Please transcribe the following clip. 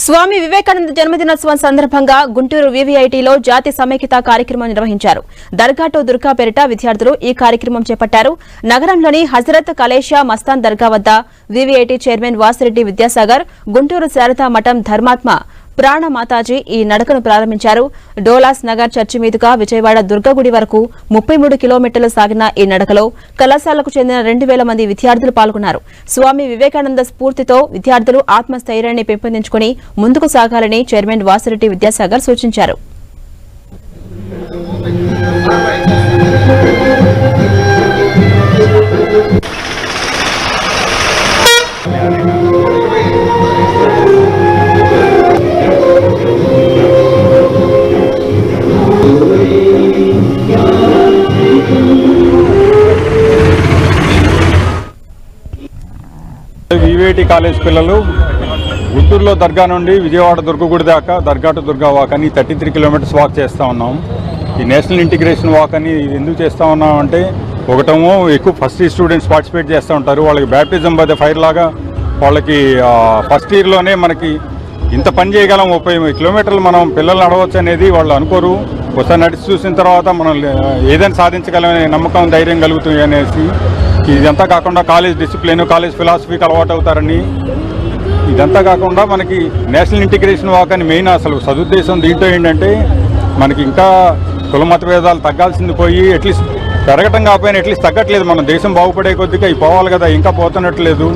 స్వామి వివేకానంద జన్మదినోత్సవం సందర్భంగా గుంటూరు వివిఐటిలో జాతి సమైక్యత కార్యక్రమం నిర్వహించారు. దర్గాటో దుర్గా పేరిట విద్యార్థులు ఈ కార్యక్రమం చేపట్టారు. నగరంలోని హజరత్ కలేషా మస్తాన్ దర్గా వద్ద వివిఐటి చైర్మన్ వాసిరెడ్డి విద్యాసాగర్ గుంటూరు శారదా మఠం ధర్మాత్మ ప్రాణ మాతాజీ ఈ నడకను ప్రారంభించారు. డోలాస్ నగర్ చర్చి మీదుగా విజయవాడ దుర్గగుడి వరకు ముప్పై మూడు కిలోమీటర్లు సాగిన ఈ నడకలో కళాశాలకు చెందిన రెండు వేల మంది విద్యార్థులు పాల్గొన్నారు. స్వామి వివేకానంద స్ఫూర్తితో విద్యార్థులు ఆత్మస్థైర్యాన్ని పెంపొందించుకుని ముందుకు సాగాలని చైర్మన్ వాసిరెడ్డి విద్యాసాగర్ సూచించారు. వివేటి కాలేజ్ పిల్లలు గుంటూరులో దర్గా నుండి విజయవాడ దుర్గగుడి దాకా దర్గా టు దుర్గా వాక్ అని థర్టీ త్రీ కిలోమీటర్స్ వాక్ చేస్తూ ఉన్నాం. ఈ నేషనల్ ఇంటిగ్రేషన్ వాక్ అని ఇది ఎందుకు చేస్తూ ఉన్నాం అంటే ఒకటేమో ఎక్కువ ఫస్ట్ ఇయర్ స్టూడెంట్స్ పార్టిసిపేట్ చేస్తూ ఉంటారు. వాళ్ళకి బ్యాప్టిజం బై ఫైర్ లాగా వాళ్ళకి ఫస్ట్ ఇయర్లోనే మనకి ఇంత పని చేయగలం ముప్పై కిలోమీటర్లు మనం పిల్లలు నడవచ్చు అనేది వాళ్ళు అనుకోరు. ఒకసారి నడిచి చూసిన తర్వాత మనం ఏదైనా సాధించగలమనే నమ్మకం ధైర్యం కలుగుతుంది అనేసి ఇదంతా కాకుండా కాలేజ్ డిసిప్లిన్ కాలేజ్ ఫిలాసఫీకి అలవాటు అవుతారని. ఇదంతా కాకుండా మనకి నేషనల్ ఇంటిగ్రేషన్ వాక్ అని మెయిన్ అసలు సదుద్దేశం దీంట్లో ఏంటంటే మనకి ఇంకా కుల మత భేదాలు తగ్గాల్సింది పోయి అట్లీస్ట్ పెరగటం కాకపోయినా అట్లీస్ట్ తగ్గట్లేదు. మన దేశం బాగుపడే కొద్దిగా ఇవి పోవాలి కదా ఇంకా పోతున్నట్లేదు